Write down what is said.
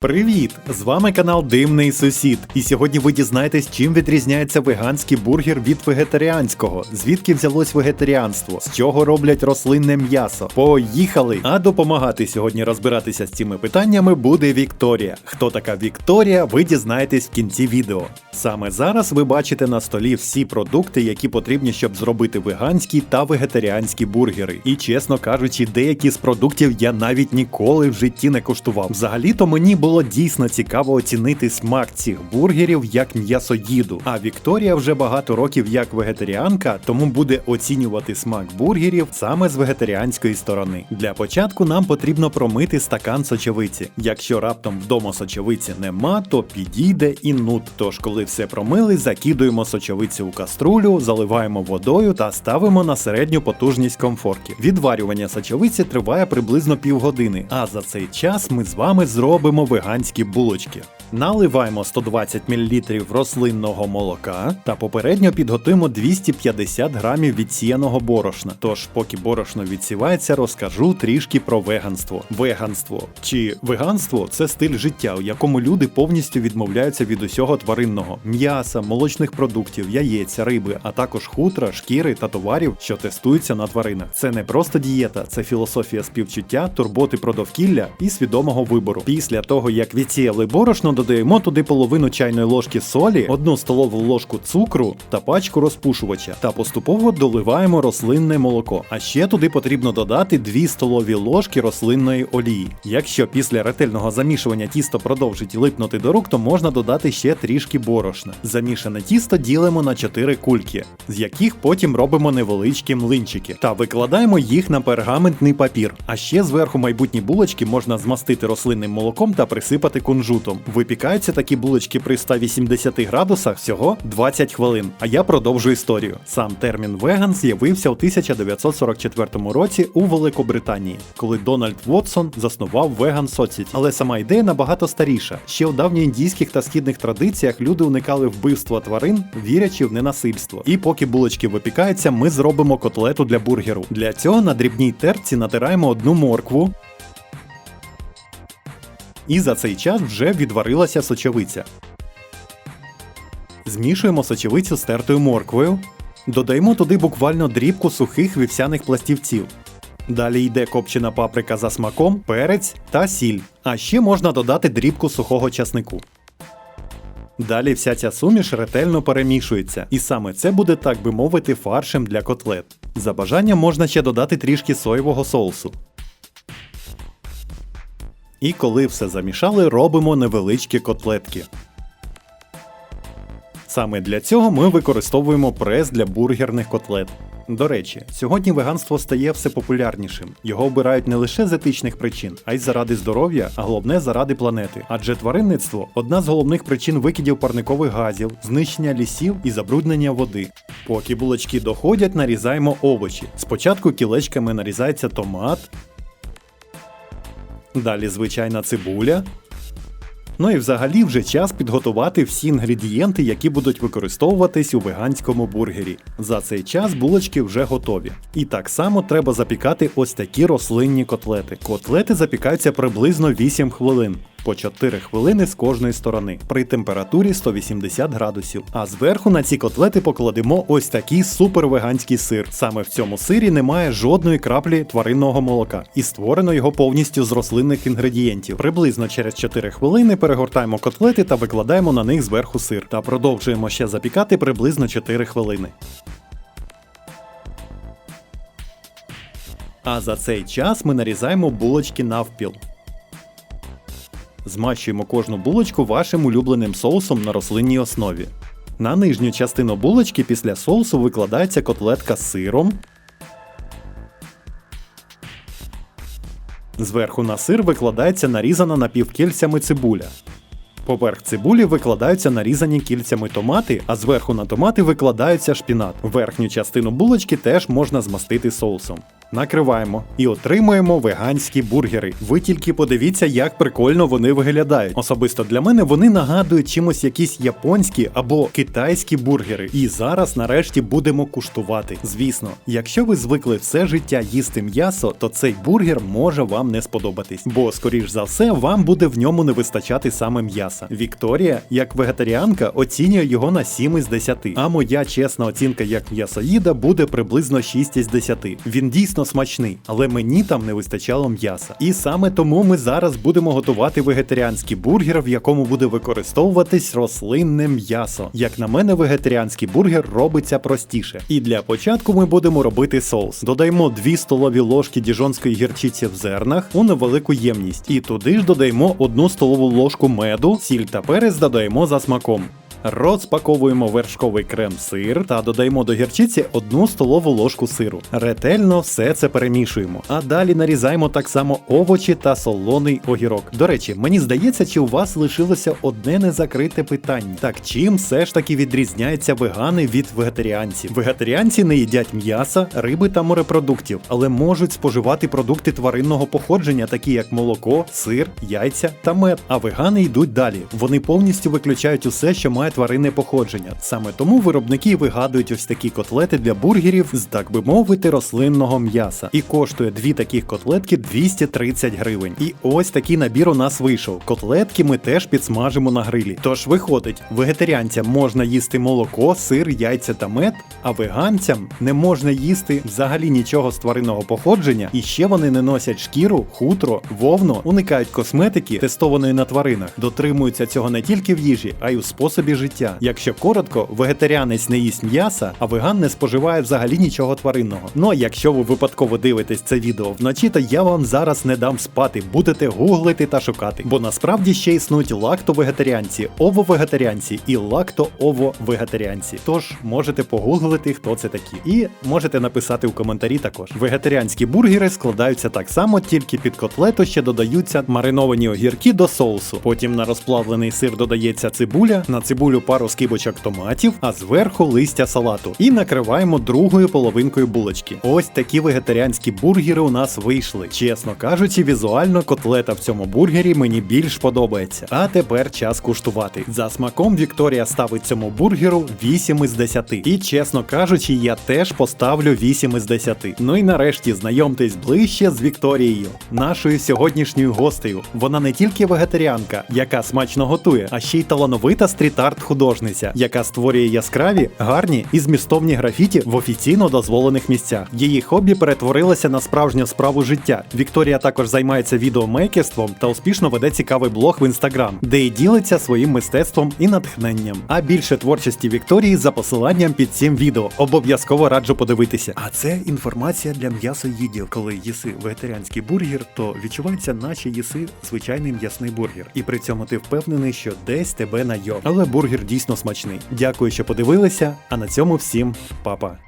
Привіт! З вами канал Димний Сусід. І сьогодні ви дізнаєтесь, чим відрізняється веганський бургер від вегетаріанського, звідки взялось вегетаріанство, з чого роблять рослинне м'ясо. Поїхали! А допомагати сьогодні розбиратися з цими питаннями буде Вікторія. Хто така Вікторія, ви дізнаєтесь в кінці відео. Саме зараз ви бачите на столі всі продукти, які потрібні, щоб зробити веганські та вегетаріанські бургери. І чесно кажучи, деякі з продуктів я навіть ніколи в житті не коштував. Взагалі-то мені було дійсно цікаво оцінити смак цих бургерів як м'ясоїду. А Вікторія вже багато років як вегетаріанка, тому буде оцінювати смак бургерів саме з вегетаріанської сторони. Для початку нам потрібно промити стакан сочевиці. Якщо раптом вдома сочевиці нема, то підійде і нут. Тож, коли все промили, закидуємо сочевиці у каструлю, заливаємо водою та ставимо на середню потужність комфорки. Відварювання сочевиці триває приблизно півгодини, а за цей час ми з вами зробимо веганські булочки. Наливаємо 120 мл рослинного молока та попередньо підготуємо 250 грамів відсіяного борошна. Тож, поки борошно відсівається, розкажу трішки про веганство. Веганство чи веганство це стиль життя, у якому люди повністю відмовляються від усього тваринного м'яса, молочних продуктів, яєць, риби, а також хутра, шкіри та товарів, що тестуються на тваринах. Це не просто дієта, це філософія співчуття, турботи про довкілля і свідомого вибору. Після того, як відсіяли борошно, додаємо туди половину чайної ложки солі, одну столову ложку цукру та пачку розпушувача, та поступово доливаємо рослинне молоко. А ще туди потрібно додати 2 столові ложки рослинної олії. Якщо після ретельного замішування тісто продовжить липнути до рук, то можна додати ще трішки борошна. Замішане тісто ділимо на 4 кульки, з яких потім робимо невеличкі млинчики та викладаємо їх на пергаментний папір. А ще зверху майбутні булочки можна змастити рослинним молоком та присипати кунжутом. Випікаються такі булочки при 180 градусах всього 20 хвилин. А я продовжу історію. Сам термін веган з'явився у 1944 році у Великобританії, коли Дональд Вотсон заснував Vegan Society. Але сама ідея набагато старіша. Ще у давньоіндійських та східних традиціях люди уникали вбивства тварин, вірячи в ненасильство. І поки булочки випікаються, ми зробимо котлету для бургеру. Для цього на дрібній терці натираємо одну моркву. І за цей час вже відварилася сочевиця. Змішуємо сочевицю з тертою морквою. Додаємо туди буквально дрібку сухих вівсяних пластівців. Далі йде копчена паприка за смаком, перець та сіль. А ще можна додати дрібку сухого часнику. Далі вся ця суміш ретельно перемішується, і саме це буде, так би мовити, фаршем для котлет. За бажанням можна ще додати трішки соєвого соусу. І коли все замішали, робимо невеличкі котлетки. Саме для цього ми використовуємо прес для бургерних котлет. До речі, сьогодні веганство стає все популярнішим. Його обирають не лише з етичних причин, а й заради здоров'я, а головне заради планети. Адже тваринництво одна з головних причин викидів парникових газів, знищення лісів і забруднення води. Поки булочки доходять, нарізаємо овочі. Спочатку кілечками нарізається томат, Далі звичайна цибуля. Ну і взагалі вже час підготувати всі інгредієнти, які будуть використовуватись у веганському бургері. За цей час булочки вже готові. І так само треба запікати ось такі рослинні котлети. Котлети запікаються приблизно 8 хвилин. По 4 хвилини з кожної сторони при температурі 180 градусів. А зверху на ці котлети покладемо ось такий супервеганський сир. Саме в цьому сирі немає жодної краплі тваринного молока, і створено його повністю з рослинних інгредієнтів. Приблизно через 4 хвилини перегортаємо котлети та викладаємо на них зверху сир. Та продовжуємо ще запікати приблизно 4 хвилини. А за цей час ми нарізаємо булочки навпіл. Змащуємо кожну булочку вашим улюбленим соусом на рослинній основі. На нижню частину булочки після соусу викладається котлетка з сиром. Зверху на сир викладається нарізана напівкільцями цибуля. Поверх цибулі викладаються нарізані кільцями томати, а зверху на томати викладається шпінат. Верхню частину булочки теж можна змастити соусом. Накриваємо і отримуємо веганські бургери. Ви тільки подивіться, як прикольно вони виглядають. Особисто для мене вони нагадують чимось якісь японські або китайські бургери. І зараз нарешті будемо куштувати. Звісно, якщо ви звикли все життя їсти м'ясо, то цей бургер може вам не сподобатись, бо скоріш за все вам буде в ньому не вистачати саме м'яса. Вікторія, як вегетаріанка, оцінює його на 7 із 10, а моя чесна оцінка як м'ясоїда буде приблизно 6 із 10. Він дійсно смачний, але мені там не вистачало м'яса. І саме тому ми зараз будемо готувати вегетаріанський бургер, в якому буде використовуватись рослинне м'ясо. Як на мене, вегетаріанський бургер робиться простіше. І для початку ми будемо робити соус. Додаємо 2 столові ложки діжонської гірчиці в зернах у невелику ємність. І туди ж додаємо 1 столову ложку меду, сіль та перець додаємо за смаком. Розпаковуємо вершковий крем-сир та додаємо до гірчиці одну столову ложку сиру. Ретельно все це перемішуємо. А далі нарізаємо так само овочі та солоний огірок. До речі, мені здається, чи у вас лишилося одне незакрите питання. Так чим все ж таки відрізняються вегани від вегетаріанців? Вегетаріанці не їдять м'яса, риби та морепродуктів, але можуть споживати продукти тваринного походження, такі як молоко, сир, яйця та мед. А вегани йдуть далі. Вони повністю виключають усе, що має тваринне походження. Саме тому виробники вигадують ось такі котлети для бургерів з, так би мовити, рослинного м'яса. І коштує дві таких котлетки 230 гривень. І ось такий набір у нас вийшов. Котлетки ми теж підсмажимо на грилі. Тож виходить, вегетаріанцям можна їсти молоко, сир, яйця та мед, а веганцям не можна їсти взагалі нічого з тваринного походження, і ще вони не носять шкіру, хутро, вовну, уникають косметики, тестованої на тваринах, дотримуються цього не тільки в їжі, а й у способі життя. Якщо коротко, вегетаріанець не їсть м'яса, а веган не споживає взагалі нічого тваринного. Ну а якщо ви випадково дивитесь це відео вночі, то я вам зараз не дам спати, будете гуглити та шукати. Бо насправді ще існують лакто-вегетаріанці, ово-вегетаріанці і лакто-ово-вегетаріанці. Тож можете погуглити, хто це такі. І можете написати у коментарі також. Вегетаріанські бургери складаються так само, тільки під котлету ще додаються мариновані огірки до соусу. Потім на розплавлений сир додається цибуля, на цибулю пару скибочок томатів, а зверху листя салату. І накриваємо другою половинкою булочки. Ось такі вегетаріанські бургери у нас вийшли. Чесно кажучи, візуально котлета в цьому бургері мені більш подобається. А тепер час куштувати. За смаком Вікторія ставить цьому бургеру 8 із 10. І чесно кажучи, я теж поставлю 8 із 10. Ну і нарешті знайомтесь ближче з Вікторією, нашою сьогоднішньою гостею. Вона не тільки вегетаріанка, яка смачно готує, а ще й талановита стріт-арт художниця, яка створює яскраві, гарні і змістовні графіті в офіційно дозволених місцях. Її хобі перетворилося на справжню справу життя. Вікторія також займається відеомейкерством та успішно веде цікавий блог в інстаграм, де й ділиться своїм мистецтвом і натхненням. А більше творчості Вікторії за посиланням під цим відео. Обов'язково раджу подивитися. А це інформація для м'ясоїдів. Коли їси вегетаріанський бургер, то відчувається, наче їси звичайний м'ясний бургер. І при цьому ти впевнений, що десь тебе найом. Але бургер дійсно смачний. Дякую, що подивилися. А на цьому всім па-па.